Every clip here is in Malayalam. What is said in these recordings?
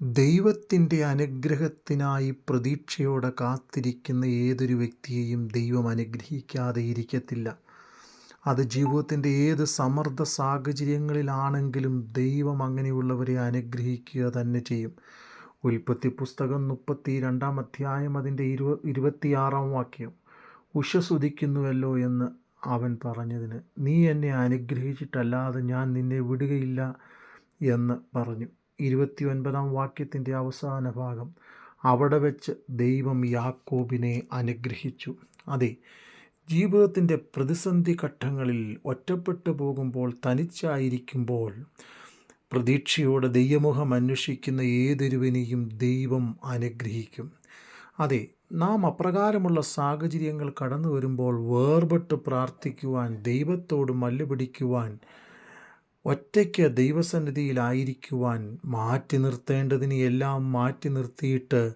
ദൈവത്തിന്റെ അനുഗ്രഹത്തിനായി പ്രതീക്ഷയോടെ കാത്തിരിക്കുന്ന ഏതൊരു വ്യക്തിയെയും ദൈവം അനുഗ്രഹിക്കാതെ ഇരിക്കത്തില്ല. അത് ജീവിതത്തിന്റെ ഏത് സമ്മർദ്ദ സാഹചര്യങ്ങളിലാണെങ്കിലും ദൈവം അങ്ങനെയുള്ളവരെ അനുഗ്രഹിക്കുക തന്നെ ചെയ്യും. ഉൽപ്പത്തി പുസ്തകം മുപ്പത്തി രണ്ടാം അധ്യായം അതിന്റെ ഇരുപ ഇരുപത്തിയാറാം വാക്യം. ഉഷസുദിക്കുന്നുവല്ലോ എന്ന് അവൻ പറഞ്ഞതിന് നീ എന്നെ അനുഗ്രഹിച്ചിട്ടല്ലാതെ ഞാൻ നിന്നെ വിടുകയില്ല എന്ന് പറഞ്ഞു. ഇരുപത്തി ഒൻപതാം വാക്യത്തിന്റെ അവസാന ഭാഗം. അവിടെ വെച്ച് ദൈവം യാക്കോബിനെ അനുഗ്രഹിച്ചു. അതെ ജീവിതത്തിന്റെ പ്രതിസന്ധി ഘട്ടങ്ങളിൽ ഒറ്റപ്പെട്ടു പോകുമ്പോൾ തനിച്ചായിരിക്കുമ്പോൾ പ്രതീക്ഷയോടെ ദൈവമുഖം അന്വേഷിക്കുന്ന ഏതൊരുവനെയും ദൈവം അനുഗ്രഹിക്കും. അതെ നാം അപ്രകാരമുള്ള സാഹചര്യങ്ങൾ കടന്നു വരുമ്പോൾ വേർപെട്ട് പ്രാർത്ഥിക്കുവാൻ ദൈവത്തോട് മല്ലുപിടിക്കുവാൻ ഒറ്റയ്ക്ക് ദൈവസന്നിധിയിലായിരിക്കുവാൻ മാറ്റി നിർത്തേണ്ടതിനെ എല്ലാം മാറ്റി നിർത്തിയിട്ട്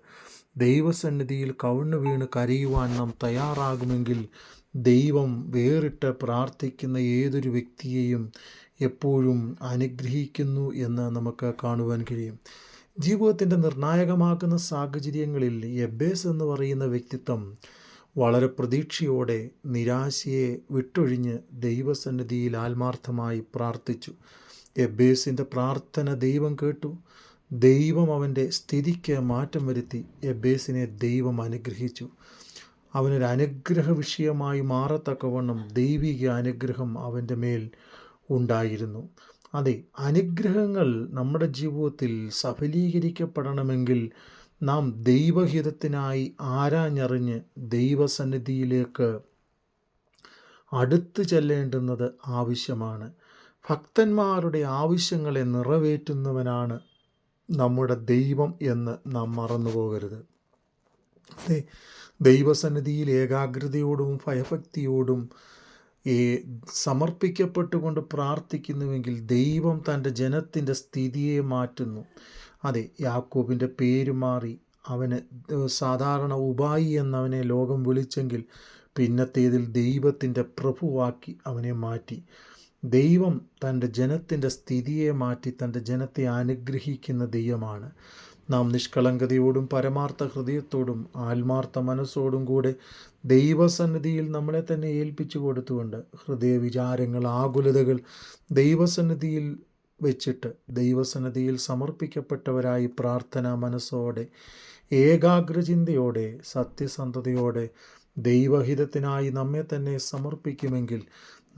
ദൈവസന്നിധിയിൽ കവിണ്ണു വീണ് കരയുവാൻ നാം തയ്യാറാകുമെങ്കിൽ ദൈവം വേറിട്ട് പ്രാർത്ഥിക്കുന്ന ഏതൊരു വ്യക്തിയെയും എപ്പോഴും അനുഗ്രഹിക്കുന്നു എന്ന് നമുക്ക് കാണുവാൻ കഴിയും. ജീവിതത്തിന്റെ നിർണായകമാക്കുന്ന സാഹചര്യങ്ങളിൽ എബേസ് എന്ന് പറയുന്ന വ്യക്തിത്വം വളരെ പ്രതീക്ഷയോടെ നിരാശയെ വിട്ടൊഴിഞ്ഞ് ദൈവസന്നിധിയിൽ ആത്മാർത്ഥമായി പ്രാർത്ഥിച്ചു. എബേസിന്റെ പ്രാർത്ഥന ദൈവം കേട്ടു. ദൈവം അവന്റെ സ്ഥിതിക്ക് മാറ്റം വരുത്തി എബേസിനെ ദൈവം അനുഗ്രഹിച്ചു. അവനൊരു അനുഗ്രഹ വിഷയമായി മാറത്തക്കവണ്ണം ദൈവിക അനുഗ്രഹം അവന്റെ മേൽ ഉണ്ടായിരുന്നു. അതെ അനുഗ്രഹങ്ങൾ നമ്മുടെ ജീവിതത്തിൽ സഫലീകരിക്കപ്പെടണമെങ്കിൽ നാം ദൈവഹിതത്തിനായി ആരാഞ്ഞറിഞ്ഞ് ദൈവസന്നിധിയിലേക്ക് അടുത്തു ചെല്ലേണ്ടുന്നത് ആവശ്യമാണ്. ഭക്തന്മാരുടെ ആവശ്യങ്ങളെ നിറവേറ്റുന്നവനാണ് നമ്മുടെ ദൈവം എന്ന് നാം മറന്നു പോകരുത്. അതെ ദൈവസന്നിധിയിൽ ഏകാഗ്രതയോടും ഭയഭക്തിയോടും ഈ സമർപ്പിക്കപ്പെട്ടുകൊണ്ട് പ്രാർത്ഥിക്കുന്നുവെങ്കിൽ ദൈവം തന്റെ ജനത്തിന്റെ സ്ഥിതിയെ മാറ്റുന്നു. അതെ യാക്കോബിന്റെ പേര് മാറി. അവന് സാധാരണ ഉപായി എന്നവനെ ലോകം വിളിച്ചെങ്കിൽ പിന്നത്തേതിൽ ദൈവത്തിന്റെ പ്രഭുവാക്കി അവനെ മാറ്റി. ദൈവം തന്റെ ജനത്തിന്റെ സ്ഥിതിയെ മാറ്റി തന്റെ ജനത്തെ അനുഗ്രഹിക്കുന്ന ദൈവമാണ്. നാം നിഷ്കളങ്കതയോടും പരമാർത്ഥ ഹൃദയത്തോടും ആത്മാർത്ഥ മനസ്സോടും കൂടെ ദൈവസന്നിധിയിൽ നമ്മളെ തന്നെ ഏൽപ്പിച്ചു കൊടുത്തുകൊണ്ട് ഹൃദയ വിചാരങ്ങൾ ആകുലതകൾ ദൈവസന്നിധിയിൽ വെച്ചിട്ട് ദൈവസന്നിധിയിൽ സമർപ്പിക്കപ്പെട്ടവരായി പ്രാർത്ഥനാ മനസ്സോടെ ഏകാഗ്രചിന്തയോടെ സത്യസന്ധതയോടെ ദൈവഹിതത്തിനായി നമ്മെ തന്നെ സമർപ്പിക്കുമെങ്കിൽ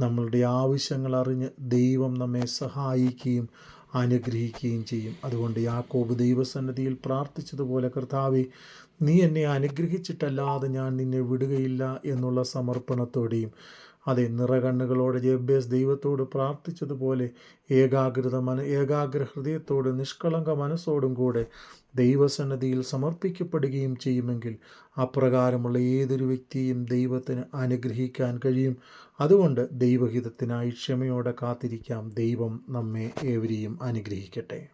നമ്മളുടെ ആവശ്യങ്ങൾ അറിഞ്ഞ് ദൈവം നമ്മെ സഹായിക്കുകയും അനുഗ്രഹിക്കുകയും ചെയ്യും. അതുകൊണ്ട് യാക്കോബ് ദൈവസന്നിധിയിൽ പ്രാർത്ഥിച്ചതുപോലെ കർത്താവെ നീ എന്നെ അനുഗ്രഹിച്ചിട്ടല്ലാതെ ഞാൻ നിന്നെ വിടുകയില്ല എന്നുള്ള സമർപ്പണത്തോടെയും അതെ നിറകണ്ണുകളോടെ ജബ്ബേസ് ദൈവത്തോട് പ്രാർത്ഥിച്ചതുപോലെ ഏകാഗ്രത മന ഏകാഗ്ര ഹൃദയത്തോട് നിഷ്കളങ്ക മനസ്സോടും കൂടെ ദൈവസന്നദ്ധിയിൽ സമർപ്പിക്കപ്പെടുകയും ചെയ്യുമെങ്കിൽ അപ്രകാരമുള്ള ഏതൊരു വ്യക്തിയും ദൈവത്തിന് അനുഗ്രഹിക്കാൻ കഴിയും. അതുകൊണ്ട് ദൈവഹിതത്തിനായി ക്ഷമയോടെ കാത്തിരിക്കാം. ദൈവം നമ്മെ ഏവരെയും അനുഗ്രഹിക്കട്ടെ.